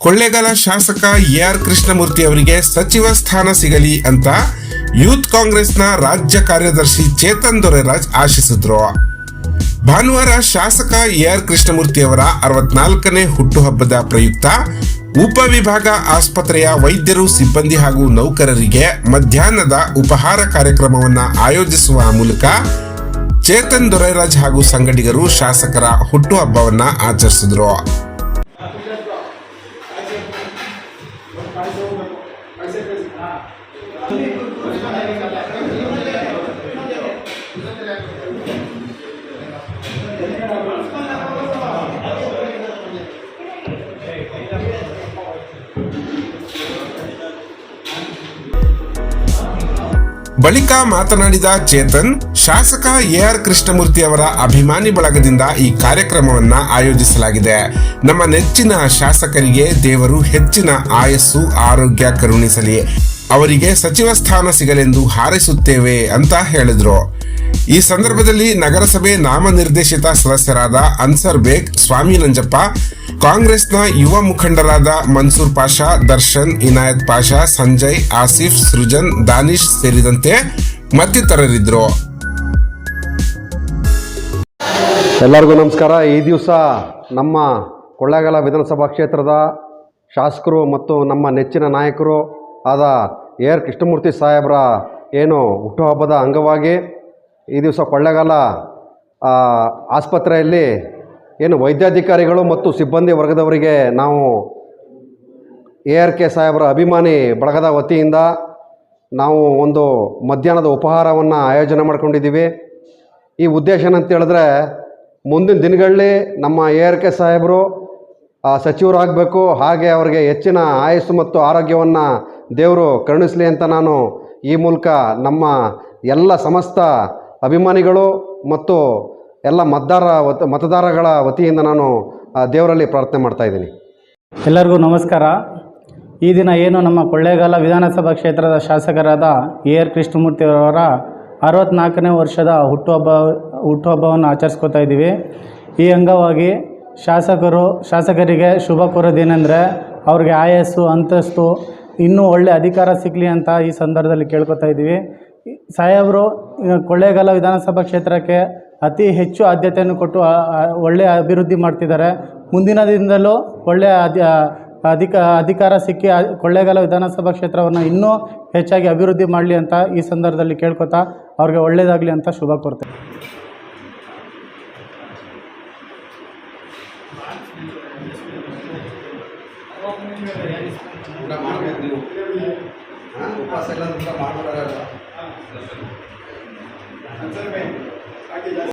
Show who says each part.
Speaker 1: ಕೊಳ್ಳೇಗಾಲ ಶಾಸಕ A R Krishnamurthy ಅವರಿಗೆ ಸಚಿವ ಸ್ಥಾನ ಸಿಗಲಿ ಅಂತ ಯೂತ್ ಕಾಂಗ್ರೆಸ್ನ ರಾಜ್ಯ ಕಾರ್ಯದರ್ಶಿ ಚೇತನ್ ದೊರೆರಾಜ್ ಆಶಿಸಿದ್ರು. ಭಾನುವಾರ ಶಾಸಕ ಎ ಆರ್ ಕೃಷ್ಣಮೂರ್ತಿ ಅವರ ಅರವತ್ನಾಲ್ಕನೇ ಹುಟ್ಟುಹಬ್ಬದ ಪ್ರಯುಕ್ತ ಉಪವಿಭಾಗ ಆಸ್ಪತ್ರೆಯ ವೈದ್ಯರು, ಸಿಬ್ಬಂದಿ ಹಾಗೂ ನೌಕರರಿಗೆ ಮಧ್ಯಾಹ್ನದ ಉಪಹಾರ ಕಾರ್ಯಕ್ರಮವನ್ನು ಆಯೋಜಿಸುವ ಮೂಲಕ ಚೇತನ್ ದೊರೆರಾಜ್ ಹಾಗೂ ಸಂಗಡಿಗರು ಶಾಸಕರ ಹುಟ್ಟುಹಬ್ಬವನ್ನು ಆಚರಿಸಿದ್ರು. ಬಳಿಕ ಮಾತನಾಡಿದ ಚೇತನ್, ಶಾಸಕ ಎ ಆರ್ ಕೃಷ್ಣಮೂರ್ತಿ ಅವರ ಅಭಿಮಾನಿ ಬಳಗದಿಂದ ಈ ಕಾರ್ಯಕ್ರಮವನ್ನ ಆಯೋಜಿಸಲಾಗಿದೆ. ನಮ್ಮ ನೆಚ್ಚಿನ ಶಾಸಕರಿಗೆ ದೇವರು ಹೆಚ್ಚಿನ ಆಯಸ್ಸು, ಆರೋಗ್ಯ ಕರುಣಿಸಲಿ. ಅವರಿಗೆ ಸಚಿವ ಸ್ಥಾನ ಸಿಗಲೆಂದು ಹಾರೈಸುತ್ತೇವೆ ಅಂತ ಹೇಳಿದ್ರು. ಈ ಸಂದರ್ಭದಲ್ಲಿ ನಗರಸಭೆ ನಾಮನಿರ್ದೇಶಿತ ಸದಸ್ಯರಾದ ಅನ್ಸರ್ ಬೇಗ್, ಸ್ವಾಮಿ ನಂಜಪ್ಪ, ಕಾಂಗ್ರೆಸ್ನ ಯುವ ಮುಖಂಡರಾದ ಮನ್ಸೂರ್ ಪಾಷಾ, ದರ್ಶನ್, ಇನಾಯತ್ ಪಾಷಾ, ಸಂಜಯ್, ಆಸಿಫ್, ಸೃಜನ್, ದಾನಿಶ್ ಸೇರಿದಂತೆ ಮತ್ತಿತರರಿದ್ದರು.
Speaker 2: ಎಲ್ಲರಿಗೂ ನಮಸ್ಕಾರ. ಈ ದಿವಸ ನಮ್ಮ ಕೊಳ್ಳೇಗಾಲ ವಿಧಾನಸಭಾ ಕ್ಷೇತ್ರದ ಶಾಸಕರು ಮತ್ತು ನಮ್ಮ ನೆಚ್ಚಿನ ನಾಯಕರು ಆದ ಎ ಆರ್ ಕೃಷ್ಣಮೂರ್ತಿ ಸಾಹೇಬರ ಏನು ಹುಟ್ಟುಹಬ್ಬದ ಅಂಗವಾಗಿ ಈ ದಿವಸ ಕೊಳ್ಳೆಗಾಲ ಆಸ್ಪತ್ರೆಯಲ್ಲಿ ಏನು ವೈದ್ಯಾಧಿಕಾರಿಗಳು ಮತ್ತು ಸಿಬ್ಬಂದಿ ವರ್ಗದವರಿಗೆ ನಾವು ಎ ಆರ್ ಕೆ ಸಾಹೇಬರ ಅಭಿಮಾನಿ ಬಳಗದ ವತಿಯಿಂದ ನಾವು ಒಂದು ಮಧ್ಯಾಹ್ನದ ಉಪಹಾರವನ್ನು ಆಯೋಜನೆ ಮಾಡ್ಕೊಂಡಿದ್ದೀವಿ. ಈ ಉದ್ದೇಶ ಏನಂತ ಹೇಳಿದ್ರೆ ಮುಂದಿನ ದಿನಗಳಲ್ಲಿ ನಮ್ಮ ಎ ಆರ್ ಕೆ ಸಾಹೇಬರು ಸಚಿವರಾಗಬೇಕು ಹಾಗೆ ಅವರಿಗೆ ಹೆಚ್ಚಿನ ಆಯಸ್ಸು ಮತ್ತು ಆರೋಗ್ಯವನ್ನು ದೇವರು ಕರುಣಿಸಲಿ ಅಂತ ನಾನು ಈ ಮೂಲಕ ನಮ್ಮ ಎಲ್ಲ ಸಮಸ್ತ ಅಭಿಮಾನಿಗಳು ಮತ್ತು ಎಲ್ಲ ಮತದಾರ ಮತದಾರಗಳ ವತಿಯಿಂದ ನಾನು ದೇವರಲ್ಲಿ ಪ್ರಾರ್ಥನೆ ಮಾಡ್ತಾ ಇದ್ದೀನಿ.
Speaker 3: ಎಲ್ಲರಿಗೂ ನಮಸ್ಕಾರ. ಈ ದಿನ ಏನು ನಮ್ಮ ಕೊಳ್ಳೇಗಾಲ ವಿಧಾನಸಭಾ ಕ್ಷೇತ್ರದ ಶಾಸಕರಾದ ಎ ಆರ್ ಕೃಷ್ಣಮೂರ್ತಿಯವರ ಅರವತ್ತ್ನಾಲ್ಕನೇ ವರ್ಷದ ಹುಟ್ಟುಹಬ್ಬ, ಹುಟ್ಟುಹಬ್ಬವನ್ನು ಆಚರಿಸ್ಕೋತಾ ಇದ್ದೀವಿ. ಈ ಅಂಗವಾಗಿ ಶಾಸಕರು, ಶಾಸಕರಿಗೆ ಶುಭ ಕೋರೋದೇನೆಂದರೆ ಅವ್ರಿಗೆ ಆಯಸ್ಸು, ಅಂತಸ್ತು ಇನ್ನೂ ಒಳ್ಳೆ ಅಧಿಕಾರ ಸಿಗಲಿ ಅಂತ ಈ ಸಂದರ್ಭದಲ್ಲಿ ಕೇಳ್ಕೊತಾ ಇದ್ದೀವಿ. ಸಾಹೇಬರು ಕೊಳ್ಳೇಗಾಲ ವಿಧಾನಸಭಾ ಕ್ಷೇತ್ರಕ್ಕೆ ಅತಿ ಹೆಚ್ಚು ಆದ್ಯತೆಯನ್ನು ಕೊಟ್ಟು ಒಳ್ಳೆಯ ಅಭಿವೃದ್ಧಿ ಮಾಡ್ತಿದ್ದಾರೆ. ಮುಂದಿನ ದಿನದಲ್ಲೂ ಒಳ್ಳೆಯ ಅಧಿ ಅಧಿಕ, ಅಧಿಕಾರ ಸಿಕ್ಕಿ ಕೊಳ್ಳೇಗಾಲ ವಿಧಾನಸಭಾ ಕ್ಷೇತ್ರವನ್ನು ಇನ್ನೂ ಹೆಚ್ಚಾಗಿ ಅಭಿವೃದ್ಧಿ ಮಾಡಲಿ ಅಂತ ಈ ಸಂದರ್ಭದಲ್ಲಿ ಕೇಳ್ಕೊತಾ ಅವ್ರಿಗೆ ಒಳ್ಳೆಯದಾಗಲಿ ಅಂತ ಶುಭ ಕೋರ್ತೇನೆ. ಊಟ ಮಾಡಬೇಕು ನೀವು. ಹಾಂ? ಉಪವಾಸ ಎಲ್ಲ ಊಟ ಮಾಡ್ಬಿಡೋಲ್ಲ